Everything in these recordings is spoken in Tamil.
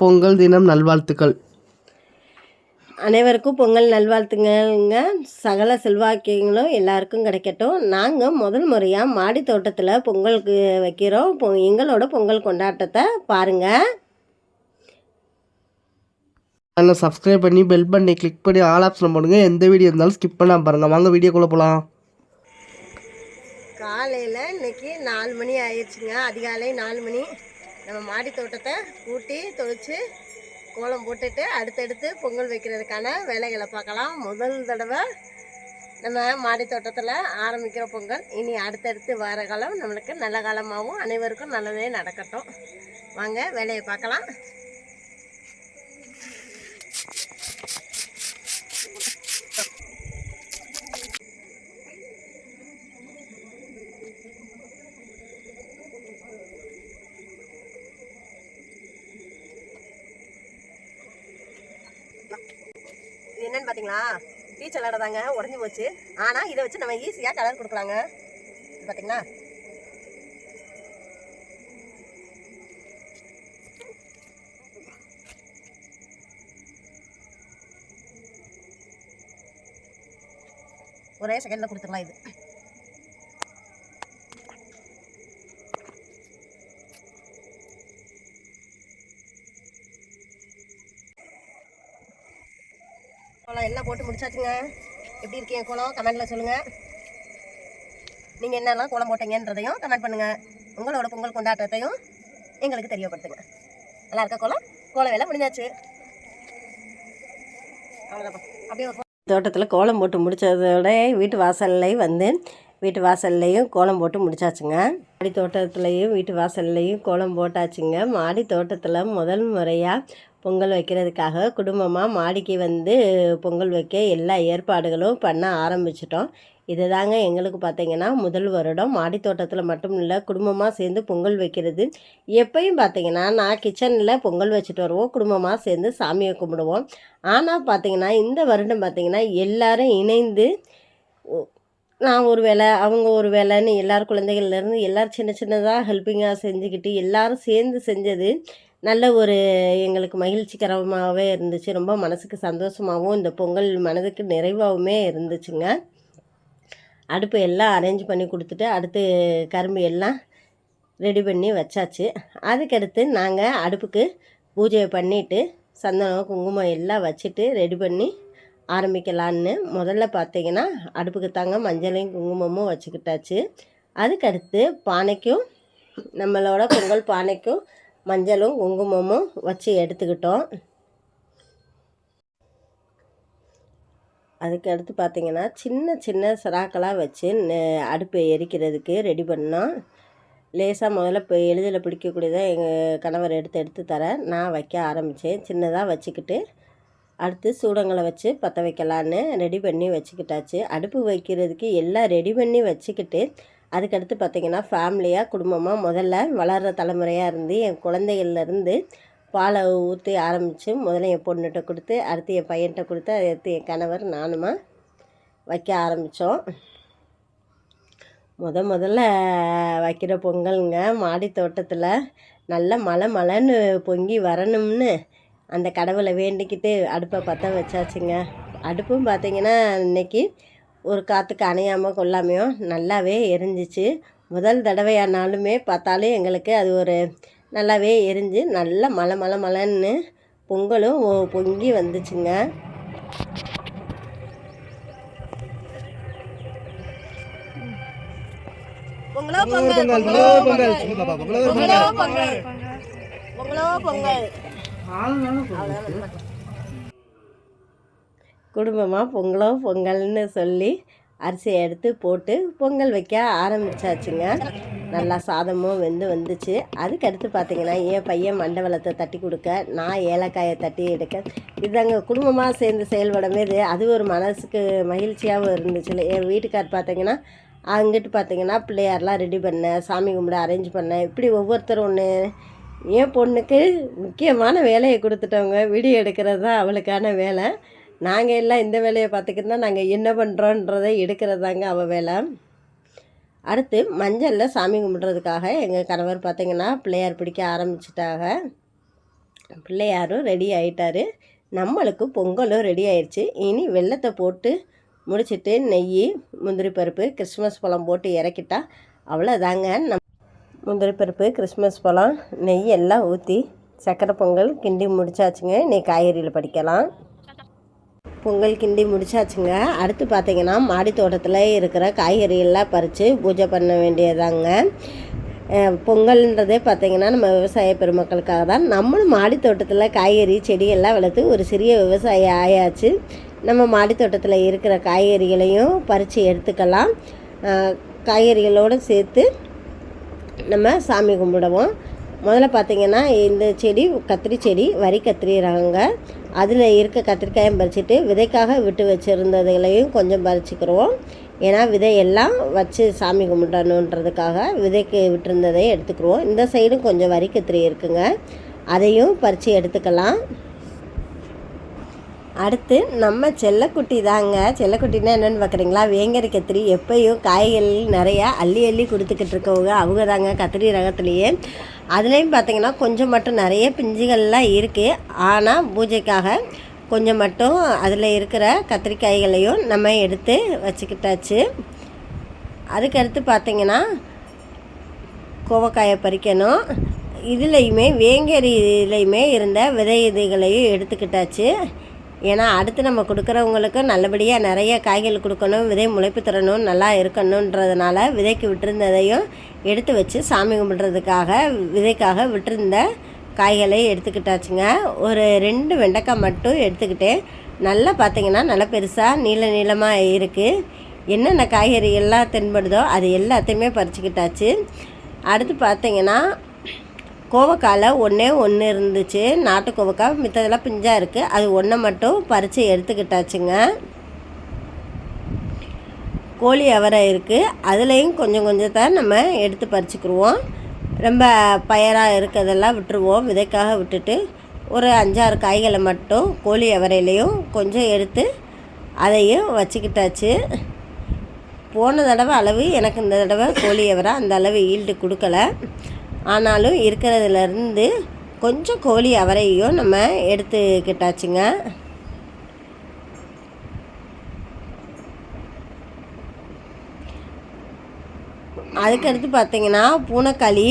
பொங்கல் தினம் நல்வாழ்த்துக்கள். அனைவருக்கும் பொங்கல் நல்வாழ்த்துங்கங்க சகல செல்வாக்கியங்களும் எல்லாருக்கும் கிடைக்கட்டும். நாங்கள் முதல் முறையாக மாடி தோட்டத்தில் பொங்கலுக்கு வைக்கிறோம். பொ எங்களோட பொங்கல் கொண்டாட்டத்தை பாருங்கள் சேனலை சப்ஸ்கிரைப் பண்ணி பெல் பட்டனை கிளிக் பண்ணி ஆல் ஆப்ஷன் போடுங்க. எந்த வீடியோ இருந்தாலும் ஸ்கிப் பண்ணாம பாருங்கள் வாங்க வீடியோக்குள்ளே போகலாம் காலையில் இன்னைக்கு நாலு மணி ஆயிடுச்சுங்க. அதிகாலை நாலு மணி. நம்ம மாடி தோட்டத்தை கூட்டி தொளிச்சு கோலம் போட்டுட்டு அடுத்தடுத்து பொங்கல் வைக்கிறதுக்கான வேலைகளை பார்க்கலாம். முதல் தடவை நம்ம மாடி தோட்டத்தில் ஆரம்பிக்கிற பொங்கல். இனி அடுத்தடுத்து வர காலம் நம்மளுக்கு நல்ல காலமாகவும் அனைவருக்கும் நல்லதே நடக்கட்டும். வாங்க வேலையை பார்க்கலாம் இது என்னன்னு பார்த்தீங்களா பீச் தாங்க உடஞ்சி போச்சு. ஆனால் இதை வச்சு நம்ம ஈஸியாக கலர் கொடுக்கலாங்க. பார்த்தீங்களா ஒரே செகண்டில் கொடுத்துடலாம் இது கோலம் எல்லாம் போட்டு முடிச்சாச்சுங்க. எப்படி இருக்கீங்க கோலம் கமெண்ட்டில் சொல்லுங்கள் நீங்கள் என்னெல்லாம் கோலம் போட்டீங்கன்றதையும் கமெண்ட் பண்ணுங்கள் உங்களோட பொங்கல் கொண்டாட்டத்தையும் எங்களுக்கு தெரியப்படுத்துங்க. நல்லா இருக்கா கோலம் கோலம் வேலை முடிஞ்சாச்சு. அவ்வளோதான்ப்பா அப்படியே தோட்டத்தில் கோலம் போட்டு முடித்ததோட வீட்டு வாசல்லையும் வந்து வீட்டு வாசல்லையும் கோலம் போட்டு முடிச்சாச்சுங்க. மாடி தோட்டத்துலேயும் வீட்டு வாசல்லையும் கோலம் போட்டாச்சுங்க. மாடி தோட்டத்தில் முதல் முறையாக பொங்கல் வைக்கிறதுக்காக குடும்பமாக மாடிக்கு வந்து பொங்கல் வைக்க எல்லா ஏற்பாடுகளும் பண்ண ஆரம்பிச்சிட்டோம். இதுதாங்க எங்களுக்கு பார்த்திங்கன்னா முதல் வருடம். மாடி தோட்டத்தில் மட்டும் இல்லை குடும்பமாக சேர்ந்து பொங்கல் வைக்கிறது. எப்பயும் பார்த்திங்கன்னா நான் கிச்சனில் பொங்கல் வச்சுட்டு வருவோம். குடும்பமாக சேர்ந்து சாமியை கும்பிடுவோம். ஆனால் பார்த்திங்கன்னா இந்த வருடம் பார்த்திங்கன்னா எல்லோரும் இணைந்து நான் ஒரு வேலை அவங்க ஒரு வேலைன்னு எல்லார் குழந்தைகள்லேருந்து எல்லோரும் சின்ன சின்னதாக ஹெல்ப்பிங்காக செஞ்சுக்கிட்டு எல்லோரும் சேர்ந்து செஞ்சது நல்ல ஒரு எங்களுக்கு மகிழ்ச்சிகரமாகவே இருந்துச்சு. ரொம்ப மனசுக்கு சந்தோஷமாகவும் இந்த பொங்கல் மனதுக்கு நிறைவாகவுமே இருந்துச்சுங்க. அடுப்பு எல்லாம் அரேஞ்ச் பண்ணி கொடுத்துட்டு அடுத்து கரும்பு எல்லாம் ரெடி பண்ணி வச்சாச்சு. அதுக்கடுத்து நாங்கள் அடுப்புக்கு பூஜையை பண்ணிவிட்டு சந்தனம் குங்குமம் எல்லாம் வச்சுட்டு ரெடி பண்ணி ஆரம்பிக்கலான்னு முதல்ல பார்த்தீங்கன்னா அடுப்புக்கு தாங்க மஞ்சளையும் குங்குமமும் வச்சுக்கிட்டாச்சு. அதுக்கடுத்து பானைக்கும் நம்மளோட பொங்கல் பானைக்கும் மஞ்சளும் குங்குமமும் வச்சு எடுத்துக்கிட்டோம். அதுக்கு அடுத்து பார்த்திங்கன்னா சின்ன சின்ன சிராக்களாக வச்சு அடுப்பை எரிக்கிறதுக்கு ரெடி பண்ணோம். லேசாக முதல்ல இப்போ எளிதில் பிடிக்கக்கூடியதை எங்கள் கணவர் எடுத்து எடுத்து தர நான் வைக்க ஆரம்பித்தேன் சின்னதாக வச்சுக்கிட்டு அடுத்து சூடங்களை வச்சு பற்ற வைக்கலான்னு ரெடி பண்ணி வச்சுக்கிட்டாச்சு. அடுப்பு வைக்கிறதுக்கு எல்லாம் ரெடி பண்ணி வச்சுக்கிட்டு அதுக்கடுத்து பார்த்திங்கன்னா ஃபேமிலியாக குடும்பமாக முதல்ல வளர்கிற தலைமுறையாக இருந்து என் குழந்தைகள்லேருந்து பாலை ஊற்றி ஆரம்பித்து முதல்ல என் பொண்ணுகிட்ட கொடுத்து அடுத்து என் பையன்கிட்ட கொடுத்து அடுத்து என் கணவர் நானுமா வைக்க ஆரம்பித்தோம் முத முதல்ல வைக்கிற பொங்கலுங்க மாடி தோட்டத்தில் நல்ல மழை மழைன்னு பொங்கி வரணும்னு அந்த கடவுளை வேண்டிக்கிட்டு அடுப்பை பற்ற வச்சாச்சுங்க. அடுப்பும் பார்த்திங்கன்னா இன்னைக்கு ஒரு காற்றுக்கு அணையாமல் கொள்ளாமையும் நல்லாவே எரிஞ்சிச்சு. முதல் தடவையானாலுமே பார்த்தாலும் எங்களுக்கு அது ஒரு நல்லாவே எரிஞ்சு நல்ல மலை மலை மலைன்னு பொங்கலும் ஒ- பொங்கி வந்துச்சுங்க. பொங்கலோ பொங்கல். பொங்கலோ பொங்கல். பொங்கலோ பொங்கல் பொங்கலோ. பொங்கல். குடும்பமாக பொங்கலோ பொங்கல்னு சொல்லி அரிசியை எடுத்து போட்டு பொங்கல் வைக்க ஆரம்பிச்சாச்சுங்க. நல்லா சாதமும் வெந்து வந்துச்சு. அதுக்கடுத்து பார்த்திங்கன்னா பார்த்தீங்கன்னா என் பையன் மண்டவளத்தை தட்டி கொடுக்க நான் ஏலக்காயை தட்டி எடுக்க. இதாங்க குடும்பமாக சேர்ந்து செயல்படும் போது அது ஒரு மனசுக்கு மகிழ்ச்சியாகவும் இருந்துச்சுல என் வீட்டுக்கார் பார்த்தீங்கன்னா அங்கிட்டு பார்த்தீங்கன்னா பிள்ளையார்லாம் ரெடி பண்ணேன் சாமி கும்பிட அரேஞ்ச் பண்ணேன் இப்படி ஒவ்வொருத்தரும் ஒன்று என் பொண்ணுக்கு முக்கியமான வேலையை கொடுத்துட்டவங்க வீடியோ எடுக்கிறது தான் அவளுக்கான வேலை. நாங்கள் எல்லாம் இந்த வேலையை பார்த்துக்கிட்டு நாங்கள் என்ன பண்ணுறோன்றதை எடுக்கிறது தாங்க அவள் வேலை. அடுத்து மஞ்சளில் சாமி கும்பிட்றதுக்காக எங்கள் கணவர் பார்த்திங்கன்னா பிள்ளையார் பிடிக்க ஆரம்பிச்சிட்டாங்க. பிள்ளையாரும் ரெடி ஆகிட்டார் நம்மளுக்கு பொங்கலும் ரெடி ஆயிடுச்சு இனி வெள்ளத்தை போட்டு முடிச்சிட்டு நெய் முந்திரி பருப்பு கிறிஸ்மஸ் பழம் போட்டு இறக்கிட்டா அவ்வளோதாங்க நம் முந்திரி பருப்பு கிறிஸ்மஸ் பழம் நெய் எல்லாம் ஊற்றி சக்கரை பொங்கல் கிண்டி முடிச்சாச்சுங்க. நீ காய்கறியில் படிக்கலாம். பொங்கல் கிண்டி முடிச்சாச்சுங்க. அடுத்து பார்த்தீங்கன்னா மாடி தோட்டத்தில் இருக்கிற காய்கறியெல்லாம் பறித்து பூஜை பண்ண வேண்டியதாங்க. பொங்கல்ன்றதே பார்த்தீங்கன்னா நம்ம விவசாய பெருமக்களுக்காக தான். நம்மளும் மாடி தோட்டத்தில் காய்கறி செடியெல்லாம் வளர்த்து ஒரு சிறிய விவசாயி ஆயாச்சு. நம்ம மாடி தோட்டத்தில் இருக்கிற காய்கறிகளையும் பறித்து எடுத்துக்கலாம். காய்கறிகளோடு சேர்த்து நம்ம சாமி கும்பிடுவோம். முதல்ல பார்த்திங்கன்னா இந்த செடி கத்திரி செடி வரி கத்திரி ரகங்க அதில் இருக்க கத்திரிக்காயும் பறிச்சுட்டு விதைக்காக விட்டு வச்சுருந்ததுகளையும் கொஞ்சம் பறிச்சுக்கிறோம் ஏன்னா விதையெல்லாம் வச்சு சாமி கும்பிடணுன்றதுக்காக விதைக்கு விட்டுருந்ததை எடுத்துக்கிறோம் இந்த சைடும் கொஞ்சம் வரி கத்திரி இருக்குங்க. அதையும் பறித்து எடுத்துக்கலாம். அடுத்து நம்ம செல்லக்குட்டி தாங்க. செல்லக்குட்டினா என்னென்னு பார்க்குறீங்களா? வேங்கரை கத்திரி எப்பயும் காய்கள் நிறையா அள்ளி அள்ளி கொடுத்துக்கிட்டு இருக்கவங்க. அவங்க தாங்க கத்திரி ரகத்துலேயே. அதுலேயும் பார்த்தீங்கன்னா கொஞ்சம் மட்டும் நிறைய பிஞ்சுகள்லாம் இருக்குது ஆனால் பூஜைக்காக கொஞ்சம் மட்டும் அதில் இருக்கிற கத்திரிக்காய்களையும் நம்ம எடுத்து வச்சுக்கிட்டாச்சு. அதுக்கடுத்து பார்த்திங்கன்னா கோவக்காயை பறிக்கணும். இதுலேயுமே வேங்கரிலையுமே இருந்த விதை இதுகளையும் எடுத்துக்கிட்டாச்சு. ஏன்னா அடுத்து நம்ம கொடுக்குறவங்களுக்கு நல்லபடியாக நிறைய காய்கள் கொடுக்கணும் விதை முளைப்பு தரணும் நல்லா இருக்கணுன்றதுனால விதைக்கு விட்டுருந்ததையும் எடுத்து வச்சு சாமி கும்பிட்றதுக்காக விதைக்காக விட்டுருந்த காய்களை எடுத்துக்கிட்டாச்சுங்க. ஒரு ரெண்டு வெண்டைக்காய் மட்டும் எடுத்துக்கிட்டேன். நல்லா பார்த்தீங்கன்னா நல்லா பெருசாக நீள நீளமாக இருக்குது என்னென்ன காய்கறி எல்லாம் தென்படுதோ அது எல்லாத்தையுமே பறிச்சுக்கிட்டாச்சு. அடுத்து பார்த்தீங்கன்னா கோவக்காயில் ஒன்றே ஒன்று இருந்துச்சு. நாட்டு கோவக்காய் மித்ததெல்லாம் பிஞ்சாக இருக்குது அது ஒன்றை மட்டும் பறித்து எடுத்துக்கிட்டாச்சுங்க. கோழி அவரை இருக்குது அதுலேயும் கொஞ்சம் கொஞ்சத்தை நம்ம எடுத்து பறிச்சுக்கிடுவோம் ரொம்ப பயராக இருக்கிறதெல்லாம் விட்டுருவோம். விதைக்காக விட்டுட்டு ஒரு அஞ்சாறு காய்களை மட்டும் கோழி அவரையிலையும் கொஞ்சம் எடுத்து அதையும் வச்சுக்கிட்டாச்சு. போன தடவை அளவு எனக்கு இந்த தடவை கோழி அவரை அந்த அளவு ஈல்டு கொடுக்கல. ஆனாலும் இருக்கிறதுலேருந்து கொஞ்சம் கோழி அவரையும் நம்ம எடுத்துக்கிட்டாச்சுங்க. அதுக்கடுத்து பார்த்தீங்கன்னா பூனைக்களி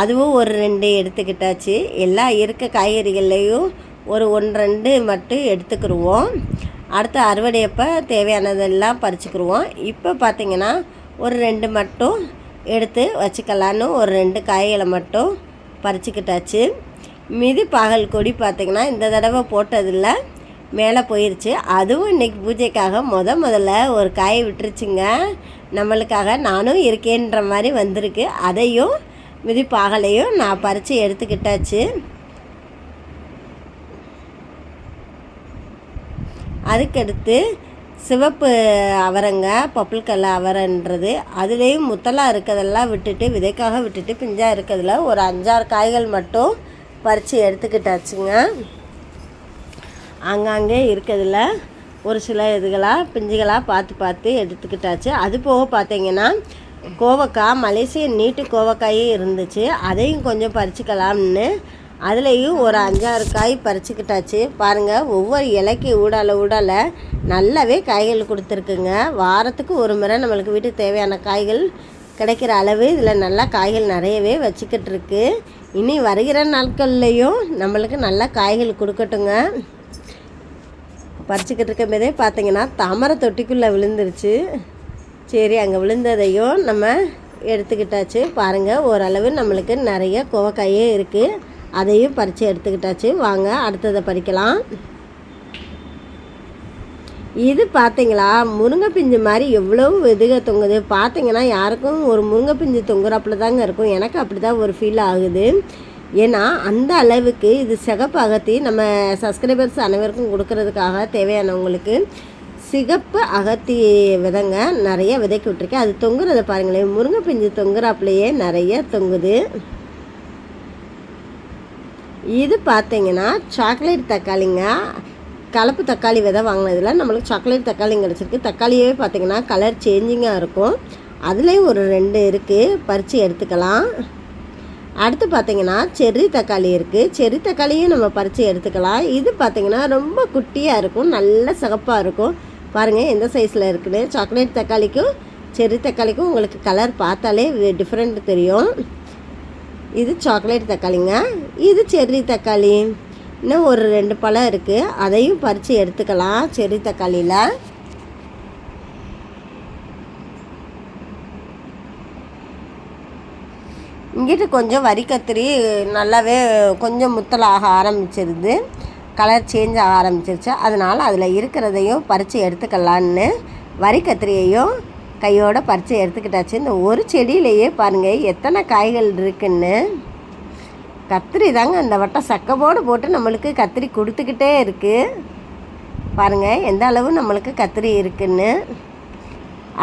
அதுவும் ஒரு ரெண்டு எடுத்துக்கிட்டாச்சு. எல்லா இருக்க காய்கறிகள்லேயும் ஒரு ஒன்று ரெண்டு மட்டும் எடுத்துக்கிருவோம். அடுத்து அறுவடையப்போ தேவையானதெல்லாம் பறிச்சுக்கிடுவோம் இப்போ பார்த்தீங்கன்னா ஒரு ரெண்டு மட்டும் எடுத்து வச்சுக்கலான்னு ஒரு ரெண்டு காய்களை மட்டும் பறிச்சுக்கிட்டாச்சு. மிதி பாகல் கொடி பார்த்திங்கன்னா இந்த தடவை போட்டதில்லை. மேலே போயிடுச்சு அதுவும் இன்றைக்கி பூஜைக்காக முத முதல்ல ஒரு காய் விட்டுருச்சுங்க. நம்மளுக்காக நானும் இருக்கேன்ற மாதிரி வந்திருக்கு. அதையும் மிதி பாகலையும் நான் பறித்து எடுத்துக்கிட்டாச்சு. அதுக்கடுத்து சிவப்பு அவரைங்க பப்புள் கலர் அவரைன்றது அதுலேயும் முத்தலாக இருக்கிறதெல்லாம் விட்டுட்டு விதைக்காக விட்டுட்டு பிஞ்சாக இருக்கிறதுல ஒரு அஞ்சாறு காய்கள் மட்டும் பறித்து எடுத்துக்கிட்டாச்சுங்க. அங்கங்கே இருக்கிறதுல ஒரு சில இதுகளாக பிஞ்சுகளாக பார்த்து பார்த்து எடுத்துக்கிட்டாச்சு. அது போக பார்த்தீங்கன்னா கோவக்காய் மலேசிய நீட்டு கோவக்காயும் இருந்துச்சு. அதையும் கொஞ்சம் பறிச்சுக்கலாம்னு அதுலேயும் ஒரு அஞ்சாறு காய் பறிச்சுக்கிட்டாச்சு. பாருங்கள் ஒவ்வொரு இலைக்கு ஊடால ஊடால நல்லாவே காய்கள் கொடுத்துருக்குங்க. வாரத்துக்கு ஒரு முறை நம்மளுக்கு வீட்டுக்கு தேவையான காய்கள் கிடைக்கிற அளவு இதில் நல்லா காய்கள் நிறையவே வச்சுக்கிட்டு இருக்கு இனி வருகிற நாட்கள்லேயும் நம்மளுக்கு நல்லா காய்கள் கொடுக்கட்டுங்க. பறிச்சுக்கிட்டு இருக்கும் போதே பார்த்தீங்கன்னா தாமரை தொட்டிக்குள்ளே விழுந்துருச்சு. சரி அங்கே விழுந்ததையும் நம்ம எடுத்துக்கிட்டாச்சு. பாருங்கள் ஓரளவு நம்மளுக்கு நிறைய கோவக்காயே இருக்குது அதையும் பறித்து எடுத்துக்கிட்டாச்சு. வாங்க அடுத்ததை பறிக்கலாம். இது பார்த்தீங்களா முருங்கை பிஞ்சு மாதிரி எவ்வளோ வெதுக தொங்குது. பார்த்தீங்கன்னா யாருக்கும் ஒரு முருங்கை பிஞ்சு தொங்குறாப்புல தாங்க இருக்கும். எனக்கு அப்படி தான் ஒரு ஃபீல் ஆகுது. ஏன்னா அந்த அளவுக்கு இது சிகப்பு அகத்தி நம்ம சப்ஸ்கிரைபர்ஸ் அனைவருக்கும் கொடுக்கறதுக்காக தேவையானவங்களுக்கு சிகப்பு அகத்தி விதங்க நிறைய விதைக்கு விட்டுருக்கேன். அது தொங்குறதை பாருங்களேன். முருங்கை பிஞ்சு தொங்குறாப்புலையே நிறைய தொங்குது. இது பார்த்தீங்கன்னா சாக்லேட் தக்காளிங்க. கலப்பு தக்காளி விதை வாங்கினதில் நம்மளுக்கு சாக்லேட் தக்காளி கிடச்சிருக்கு. தக்காளியே பார்த்தீங்கன்னா கலர் சேஞ்சிங்காக இருக்கும். அதுலேயும் ஒரு ரெண்டு இருக்குது பறித்து எடுத்துக்கலாம். அடுத்து பார்த்தீங்கன்னா செர்ரி தக்காளி இருக்குது செர்ரி தக்காளியும் நம்ம பறித்து எடுத்துக்கலாம். இது பார்த்தீங்கன்னா ரொம்ப குட்டியாக இருக்கும். நல்ல சிகப்பாக இருக்கும். பாருங்கள் எந்த சைஸில் இருக்குன்னு. சாக்லேட் தக்காளிக்கும் செர்ரி தக்காளிக்கும் உங்களுக்கு கலர் பார்த்தாலே டிஃப்ரெண்ட் தெரியும். இது சாக்லேட் தக்காளிங்க. இது செர்ரி தக்காளி. இன்னும் ஒரு ரெண்டு பழம் இருக்குது அதையும் பறித்து எடுத்துக்கலாம் செர்ரி தக்காளியில். இங்கிட்டு கொஞ்சம் வரி கத்திரி நல்லாவே கொஞ்சம் முத்தலாக ஆரம்பிச்சிருது. கலர் சேஞ்ச் ஆக ஆரம்பிச்சிருச்சு. அதனால் அதில் இருக்கிறதையும் பறித்து எடுத்துக்கலான்னு வரி கத்திரியையும் கையோடு பறித்து எடுத்துக்கிட்டாச்சு. இந்த ஒரு செடியிலையே பாருங்கள் எத்தனை காய்கள் இருக்குன்னு. கத்திரி தாங்க அந்த வட்டம் சக்கபோடு போட்டு நம்மளுக்கு கத்திரி கொடுத்துக்கிட்டே இருக்குது பாருங்கள் எந்த அளவு நம்மளுக்கு கத்திரி இருக்குன்னு.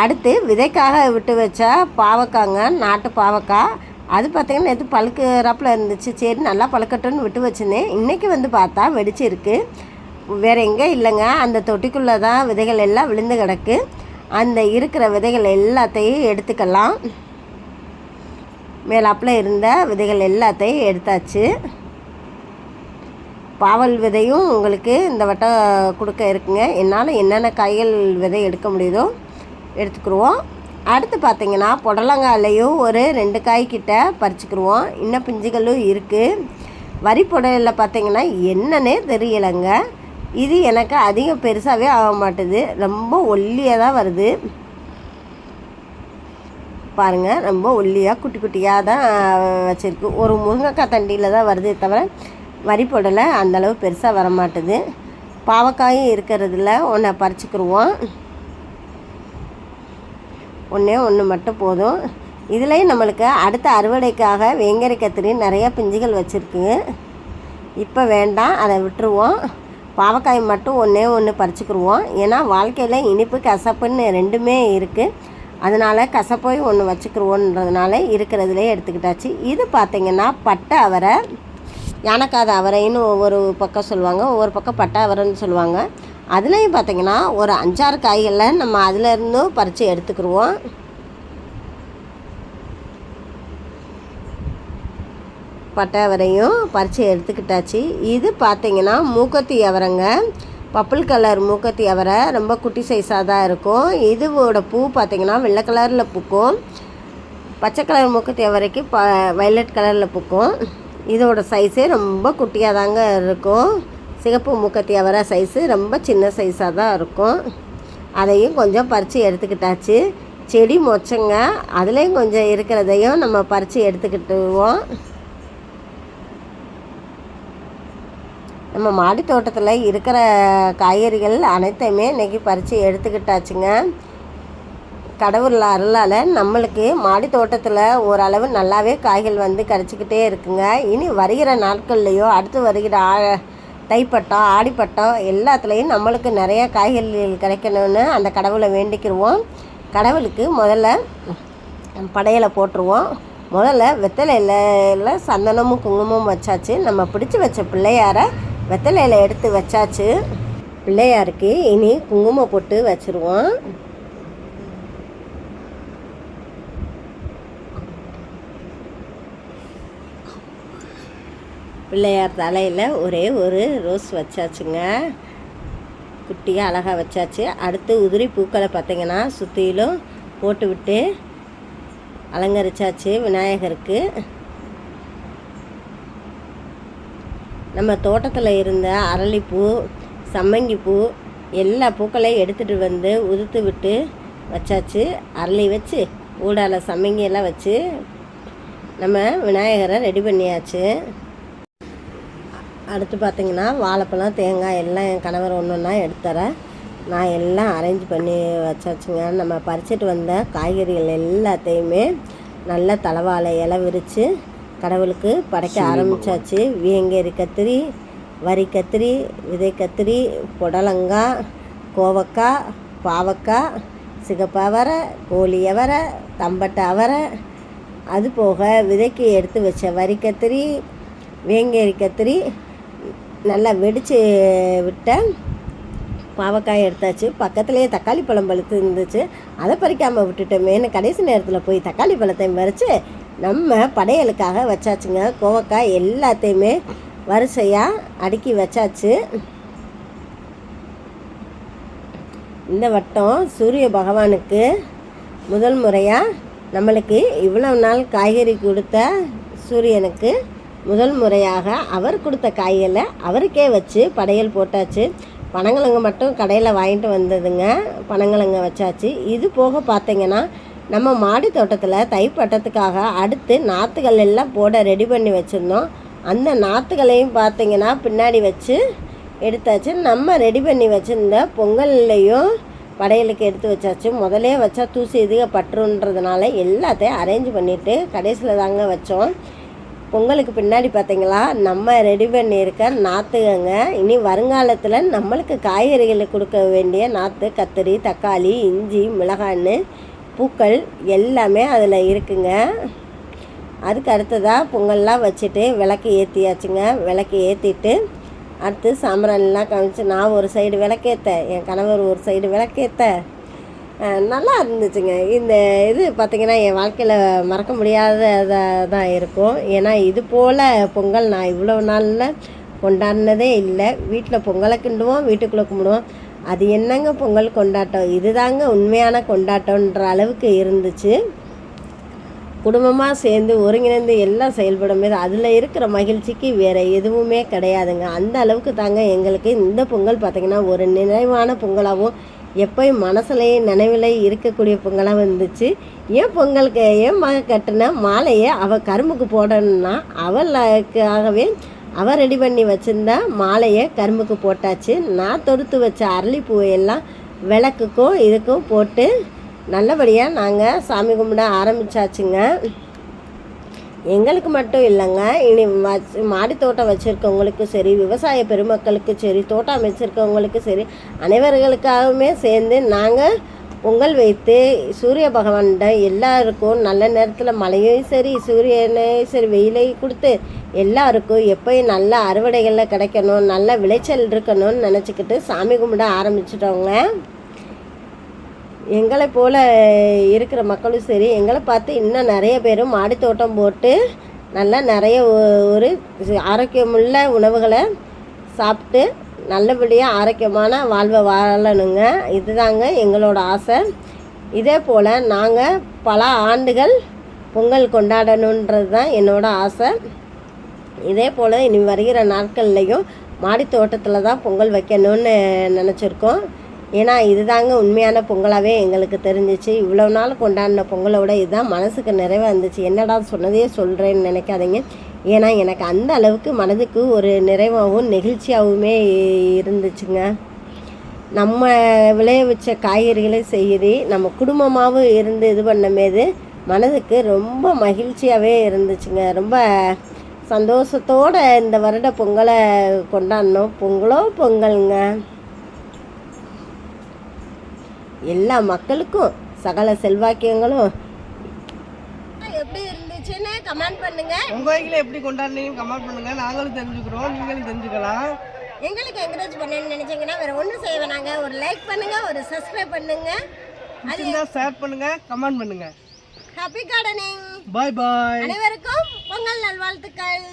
அடுத்து விதைக்காக விட்டு வச்சா பாவக்காங்க நாட்டு பாவக்காய். அது பார்த்திங்கன்னா நேற்று பழுக்கிறப்பில் இருந்துச்சு. சரி நல்லா பழுக்கட்டும்னு விட்டு வச்சுருந்தேன். இன்றைக்கி வந்து பார்த்தா வெடிச்சிருக்கு. வேறு எங்கே இல்லைங்க. அந்த தொட்டிக்குள்ளே தான் விதைகள் எல்லாம் விழுந்து கிடக்கு. அந்த இருக்கிற விதைகள் எல்லாத்தையும் எடுத்துக்கலாம். மேலாப்பில் இருந்த விதைகள் எல்லாத்தையும் எடுத்தாச்சு. பாவல் விதையும் உங்களுக்கு இந்த வட்டம் கொடுக்க இருக்குங்க. என்னால் என்னென்ன காய்கள் விதை எடுக்க முடியுதோ எடுத்துக்கிடுவோம் அடுத்து பார்த்திங்கன்னா புடலங்காயிலையும் ஒரு ரெண்டு காய் கிட்ட பறிச்சுக்கிடுவோம் இன்னும் பிஞ்சுகளும் இருக்குது வரி புடலில் பார்த்தீங்கன்னா என்னன்னே தெரியலைங்க. இது எனக்கு அதிகம் பெருசாகவே ஆக மாட்டுது. ரொம்ப ஒல்லியாக தான் வருது. பாருங்கள் ரொம்ப ஒல்லியாக குட்டி குட்டியாக தான் வச்சுருக்கு. ஒரு முருங்கைக்காய் தண்டியில் தான் வருதே தவிர வரி போடலை அந்தளவு பெருசாக வர மாட்டுது பாவக்காயும் இருக்கிறதுல ஒன்றை பறிச்சுக்கிடுவோம் ஒன்றே ஒன்று மட்டும் போதும். இதுலேயும் நம்மளுக்கு அடுத்த அறுவடைக்காக வேங்கரை கத்திரி நிறைய பிஞ்சுகள் வச்சுருக்கு. இப்போ வேண்டாம் அதை விட்டுருவோம். பாவக்காய் மட்டும் ஒன்றே ஒன்று பறிச்சுக்கிடுவோம் ஏன்னா வாழ்க்கையில் இனிப்பு கசப்புன்னு ரெண்டுமே இருக்குது அதனால் கசப்போய் ஒன்று வச்சுக்கிருவோன்றதுனால இருக்கிறதுலே எடுத்துக்கிட்டாச்சு. இது பார்த்திங்கன்னா பட்டை அவரை யானைக்காத அவரைன்னு ஒவ்வொரு பக்கம் சொல்லுவாங்க. ஒவ்வொரு பக்கம் பட்டை அவரைன்னு சொல்லுவாங்க. அதுலேயும் பார்த்திங்கன்னா ஒரு அஞ்சாறு காய்களில் நம்ம அதுலேருந்தும் பறித்து எடுத்துக்கிருவோம். பட்டை அவரையும் பறித்து எடுத்துக்கிட்டாச்சு. இது பார்த்திங்கன்னா மூக்கத்தி அவரைங்க. பப்பிள் கலர் மூக்கத்தி அவரை ரொம்ப குட்டி சைஸாக தான் இருக்கும். இதுவோட பூ பார்த்திங்கன்னா வெள்ளை கலரில் பூக்கும். பச்சை கலர் மூக்கத்தி அவரைக்கு ப வைலட் கலரில் பூக்கும். இதோட சைஸே ரொம்ப குட்டியாக தாங்க இருக்கும். சிகப்பு மூக்கத்தி அவரை சைஸு ரொம்ப சின்ன சைஸாக தான் இருக்கும். அதையும் கொஞ்சம் பறித்து எடுத்துக்கிட்டாச்சு. செடி மொச்சங்க. அதுலேயும் கொஞ்சம் இருக்கிறதையும் நம்ம பறித்து எடுத்துக்கிட்டுவோம். நம்ம மாடி தோட்டத்தில் இருக்கிற காய்கறிகள் அனைத்தையுமே இன்றைக்கி பறித்து எடுத்துக்கிட்டாச்சுங்க. கடவுள் அருளால் நம்மளுக்கு மாடி தோட்டத்தில் ஓரளவு நல்லாவே காய்கள் வந்து கிடச்சிக்கிட்டே இருக்குங்க. இனி வருகிற நாட்கள்லேயோ அடுத்து வருகிற ஆ தைப்பட்டம் ஆடிப்பட்டம் எல்லாத்துலேயும் நம்மளுக்கு நிறைய காய்கறிகள் கிடைக்கணும்னு அந்த கடவுளை வேண்டிக்கிடுவோம் கடவுளுக்கு முதல்ல படையலை போட்டுருவோம். முதல்ல வெத்தலையில் சந்தனமும் குங்குமமும் வச்சாச்சு. நம்ம பிடிச்சி வச்ச பிள்ளையாரை வெத்தலையில் எடுத்து வச்சாச்சு. பிள்ளையாருக்கு இனி குங்குமம் போட்டு வச்சுருவோம். பிள்ளையார் தலையில் ஒரே ஒரு ரோஸ் வச்சாச்சுங்க. குட்டியாக அழகாக வச்சாச்சு. அடுத்து உதிரி பூக்களை பார்த்தீங்கன்னா சுற்றிலும் போட்டு விட்டு அலங்கரிச்சாச்சு விநாயகருக்கு. நம்ம தோட்டத்தில் இருந்த அரளிப்பூ சம்மங்கிப்பூ எல்லா பூக்களையும் எடுத்துகிட்டு வந்து உதுத்து விட்டு வச்சாச்சு. அரளி வச்சு ஊடால சம்மங்கியெல்லாம் வச்சு நம்ம விநாயகரை ரெடி பண்ணியாச்சு. அடுத்து பார்த்திங்கன்னா வாழைப்பழம் தேங்காய் எல்லாம் என் கணவர் ஒன்று ஒன்றா எடுத்துறேன் நான் எல்லாம் அரேஞ்ச் பண்ணி வச்சாச்சுங்க. நம்ம பறிச்சிட்டு வந்த காய்கறிகள் எல்லாத்தையுமே நல்ல தலைவாழை இலை விரித்து கடவுளுக்கு படைக்க ஆரம்பிச்சாச்சு. வேங்கேரி கத்திரி வரி கத்திரி விதை கத்திரி புடலங்காய் கோவக்காய் பாவக்காய் சிகப்பு அவரை கோழி அவரை தம்பட்டை அவரை. அது போக விதைக்கு எடுத்து வச்ச வரி கத்திரி வேங்கேரி கத்திரி நல்லா வெடித்து விட்ட பாவக்காய் எடுத்தாச்சு. பக்கத்துலேயே தக்காளி பழம் பழுத்து இருந்துச்சு. அதை பறிக்காமல் விட்டுட்டோமேனு கடைசி நேரத்தில் போய் தக்காளி பழத்தை பறித்து நம்ம படையலுக்காக வச்சாச்சுங்க. கோவக்காய் எல்லாத்தையுமே வரிசையாக அடுக்கி வச்சாச்சு. இந்த வட்டம் சூரிய பகவானுக்கு முதல் முறையாக நம்மளுக்கு இவ்வளவு நாள் காய்கறி கொடுத்த சூரியனுக்கு முதல் முறையாக அவர் கொடுத்த காய்களை அவருக்கே வச்சு படையல் போட்டாச்சு. பனங்கிழங்கு மட்டும் கடையில் வாங்கிட்டு வந்ததுங்க. பனங்கிழங்க வச்சாச்சு. இது போக பார்த்தீங்கன்னா நம்ம மாடி தோட்டத்தில் தைப்பட்டத்துக்காக அடுத்து நாற்றுகள் எல்லாம் போட ரெடி பண்ணி வச்சுருந்தோம். அந்த நாற்றுகளையும் பார்த்திங்கன்னா பின்னாடி வச்சு எடுத்தாச்சு. நம்ம ரெடி பண்ணி வச்சுருந்த பொங்கல்லையும் படையலுக்கு எடுத்து வச்சாச்சு. முதலே வச்சா தூசி இதுக பற்றுன்றதுனால எல்லாத்தையும் அரேஞ்ச் பண்ணிவிட்டு கடைசியில் தாங்க வச்சோம். பொங்கலுக்கு பின்னாடி பார்த்தீங்களா நம்ம ரெடி பண்ணியிருக்க நாற்றுங்க இனி வருங்காலத்தில் நம்மளுக்கு காய்கறிகளை கொடுக்க வேண்டிய நாற்று கத்திரி தக்காளி இஞ்சி மிளகான்னு பூக்கள் எல்லாமே அதில் இருக்குங்க. அதுக்கு அடுத்ததாக பொங்கல்லாம் வச்சுட்டு விளக்கு ஏற்றியாச்சுங்க விளக்கு ஏற்றிட்டு அடுத்து சாம்பிராணிலாம் காமிச்சு நான் ஒரு சைடு விளக்கேற்றேன் என் கணவர் ஒரு சைடு விளக்கேற்ற நல்லா இருந்துச்சுங்க. இந்த இது பார்த்திங்கன்னா என் வாழ்க்கையில் மறக்க முடியாததாக தான் இருக்கும். ஏன்னா இது போல் பொங்கல் நான் இவ்வளோ நாளில் கொண்டாடினதே இல்லை. வீட்டில் பொங்கலை கிண்டுவோம் வீட்டுக்குள்ளே கும்பிடுவோம். அது என்னங்க பொங்கல் கொண்டாட்டம்? இதுதாங்க உண்மையான கொண்டாட்டம்ன்ற அளவுக்கு இருந்துச்சு. குடும்பமாக சேர்ந்து ஒருங்கிணைந்து எல்லாம் செயல்படும் போது அதில் இருக்கிற மகிழ்ச்சிக்கு வேறு எதுவுமே கிடையாதுங்க. அந்த அளவுக்கு தாங்க எங்களுக்கு இந்த பொங்கல் பார்த்திங்கன்னா ஒரு நினைவான பொங்கலாகவும் எப்பயும் மனசுலேயே நினைவில் இருக்கக்கூடிய பொங்கலாக இருந்துச்சு. ஏன் பொங்கலுக்கு ஏன் மக கட்டின மாலையை அவள் கரும்புக்கு போடணும்னா அவளுக்காகவே அவள் ரெடி பண்ணி வச்சுருந்த மாலையை கரும்புக்கு போட்டாச்சு. நான் தொடுத்து வச்ச அரளிப்பூவை எல்லாம் விளக்குக்கும் இதுக்கும் போட்டு நல்லபடியாக நாங்கள் சாமி கும்பிட ஆரம்பித்தாச்சுங்க எங்களுக்கு மட்டும் இல்லைங்க. இனி வச்சு மாடி தோட்டம் வச்சுருக்கவங்களுக்கும் சரி விவசாய பெருமக்களுக்கும் சரி தோட்டம் அமைச்சிருக்கவங்களுக்கும் சரி அனைவர்களுக்காகவுமே சேர்ந்து நாங்கள் பொங்கல் வைத்து சூரிய பகவான்கிட்ட எல்லாருக்கும் நல்ல நேரத்தில் மழையும் சரி சூரியனையும் சரி வெயிலையும் கொடுத்து எல்லாருக்கும் எப்பயும் நல்ல அறுவடைகளில் கிடைக்கணும் நல்ல விளைச்சல் இருக்கணும்னு நினச்சிக்கிட்டு சாமி கும்பிட ஆரம்பிச்சிட்டோங்க. எங்களை போல் இருக்கிற மக்களும் சரி எங்களை பார்த்து இன்னும் நிறைய பேரும் மாடி தோட்டம் போட்டு நல்லா நிறைய ஒரு ஆரோக்கியமுள்ள உணவுகளை சாப்பிட்டு நல்லபடியாக ஆரோக்கியமான வாழ்வை வாழணுங்க. இதுதாங்க எங்களோட ஆசை. இதே போல் நாங்கள் பல ஆண்டுகள் பொங்கல் கொண்டாடணுன்றது தான் என்னோட ஆசை. இதே போல் இனி வருகிற நாட்கள்லையும் மாடி தோட்டத்தில் தான் பொங்கல் வைக்கணும்னு நினச்சிருக்கோம். ஏன்னா இதுதாங்க உண்மையான பொங்கலாகவே எங்களுக்கு தெரிஞ்சிச்சு. இவ்வளோ நாள் கொண்டாடின பொங்கலை விட இதுதான் மனசுக்கு நிறைவாக இருந்துச்சு என்னடா சொன்னதே சொல்கிறேன்னு நினைக்காதீங்க. ஏன்னா எனக்கு அந்த அளவுக்கு மனதுக்கு ஒரு நிறைவாகவும் நெகிழ்ச்சியாகவுமே இருந்துச்சுங்க. நம்ம விளைய வச்ச காய்கறிகளை செய்யுது நம்ம குடும்பமாகவும் இருந்து இது பண்ணமேது மனதுக்கு ரொம்ப மகிழ்ச்சியாகவே இருந்துச்சுங்க. ரொம்ப சந்தோஷத்தோடு இந்த வருட பொங்கலை கொண்டாடினோம் பொங்கலோ பொங்கலுங்க. எல்லா மக்களுக்கும் சகல செல்வாக்கியங்களும் இருந்துச்சுன்னு கமெண்ட் பண்ணுங்க. உங்கள் வகையில் எப்படி கொண்டாடுனீங்கன்னு கமெண்ட் பண்ணுங்கள் நாங்களும் தெரிஞ்சுக்கிறோம் நீங்களும் தெரிஞ்சுக்கலாம். எங்களுக்கு என்கரேஜ் பண்ணணும்னு நினைச்சீங்கன்னா வேற ஒன்றும் செய்ய வேணாங்க. ஒரு லைக் பண்ணுங்க ஒரு சப்ஸ்கிரைப் பண்ணுங்க. பிடிச்சிருந்தா ஷேர் பண்ணுங்கள் கமெண்ட் பண்ணுங்கள் ஹாப்பி கார்டனிங் பாய் பாய் அனைவருக்கும் பொங்கல் நல்வாழ்த்துக்கள்.